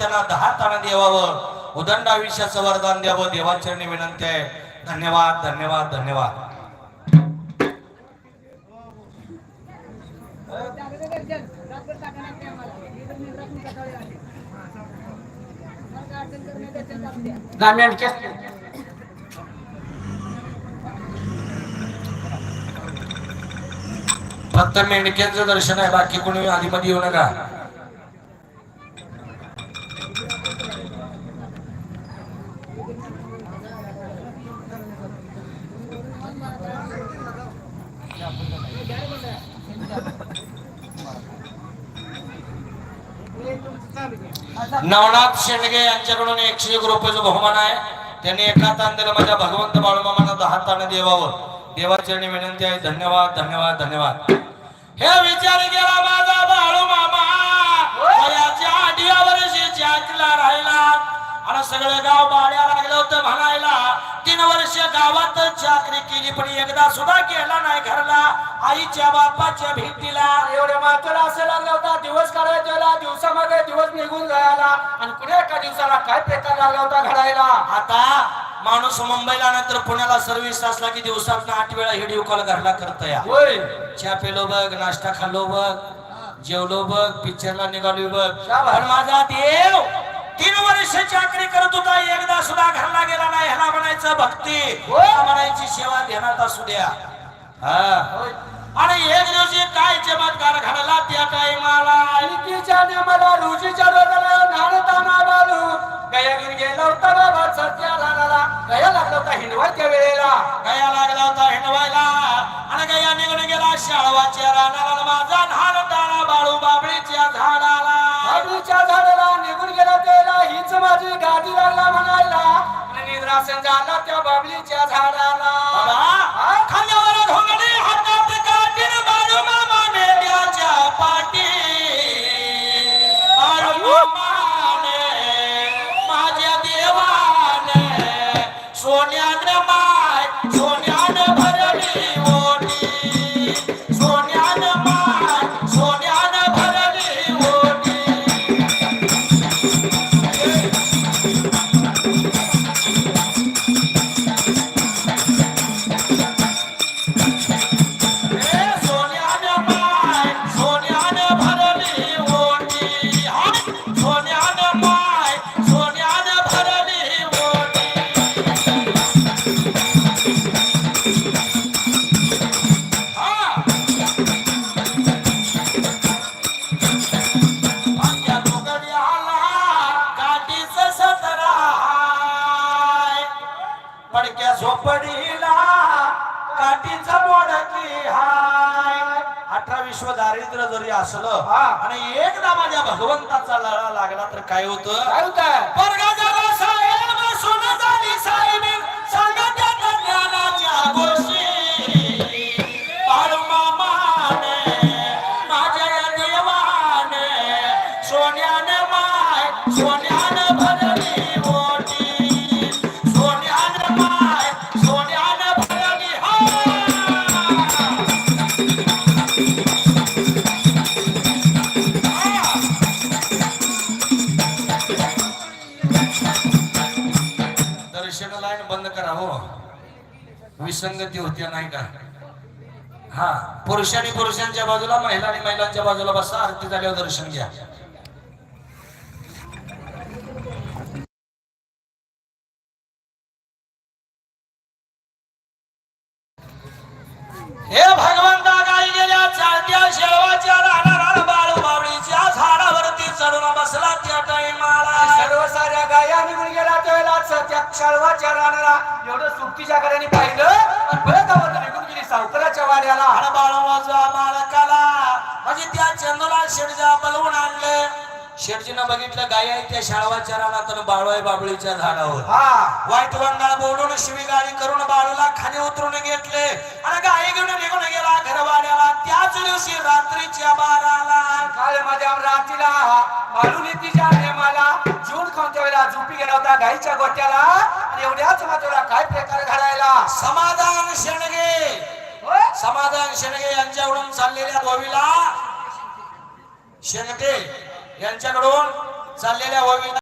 त्यांना दहा ताना देवावं उदंड आयुष्याचं वरदान द्यावं देवाचरणी विनंती आहे. धन्यवाद धन्यवाद धन्यवाद. फक्त मेंढक्यांचं दर्शन आहे बाकी कोणी आधीमध्ये येऊ नका. नवनाथ शेंडगे यांच्याकडून एकशे एक रुपयाचं बहुमान आहे. त्यांनी एका ताण माझ्या भगवंत बाळूमामांना दहा ताण देवावं देवाचरणी विनंती आहे. धन्यवाद धन्यवाद धन्यवाद. हे विचार केला माझा वर्ष गावात चाकरी केली पण एकदा सुद्धा गेला नाही घरला. आईच्या बापाच्या भीतीला एवढ्या मात्र असं लागला होता दिवस काढायला दिवसामध्ये दिवस निघून जायला. आणि कुठे एका दिवसाला काय प्रकार लागला होता घडायला? आता माणूस मुंबईला नंतर पुण्याला सर्व्हिस असला की दिवसात आठ वेळा व्हिडिओ कॉल घरला करत या. चहा पेलो बघ नाश्ता खाल्लो बघ जेवलो बघ पिक्चरला निघालो बघ. पण माझा देव तीन वर्ष चाकरी करत होता एकदा सुद्धा घरला गेला नाही ह्याला म्हणायचं भक्ती. म्हणायची सेवा ध्यानात असू द्या. आणि एक दिवशी काय चमत्कार घडला त्या टाइमाला नितीच्या नेमाला रुजीच्या रोगाला नाणताना बालू गया घेऊन गेला होता बाबा सत्या राणाला गया लागला होता हिंडवायच्या वेळेला. गया लागला होता हिंडवायला. आणि गया निघून गेला शाळवाच्या आणि माझा दाणा बाळू बाबळीच्या झाडाला. बाबळीच्या झाडाला निघून गेला त्याला. हीच माझी गाडी लागला. म्हणायला आणि निद्रासन झाला त्या बाबळीच्या झाडाला विश्व दारिद्र्य जरी असलं. आणि एकदा माझ्या भगवंताचा लळा लागला तर काय होतं काय होतंय दर्शन लाईन बंद करा हो. विसंगती होत्या नाही का? हा पुरुषांनी पुरुषांच्या बाजूला महिला आणि महिलांच्या बाजूला बसा आरती झाल्यावर दर्शन घ्या. हे भाग शाळवाच्या रानाला एवढं सुट्टीच्या घराने पाहिलं आणि परत गावात निघून गेली सावकाराच्या वाड्याला. आणि बाळूमाचा मालकाला. म्हणजे त्या चंदूला शेडजा बोलवून आणले. शेडजीनं बघितलं गाय आहे त्या शाळवाच्या रानात बाळू आहे बाबळीच्या झाडावर. हा. वाईट वंगाळ बोलून शिवीगाळी करून बाळूला खाली उतरून घेतले. आणि गाय घेऊन निघून गेला घरवाड्याला. त्याच दिवशी रात्रीच्या बाराला. काल माझ्या रात्रीला मालून तिच्या नेमाला गेला होता गाईच्या गोट्याला आणि एवढ्याच माझ्याला काय प्रकार घडायला समाधान शेणगे? समाधान शेणगे यांच्याकडून चाललेल्या गोवीला शेणगे यांच्याकडून चाललेल्या वविता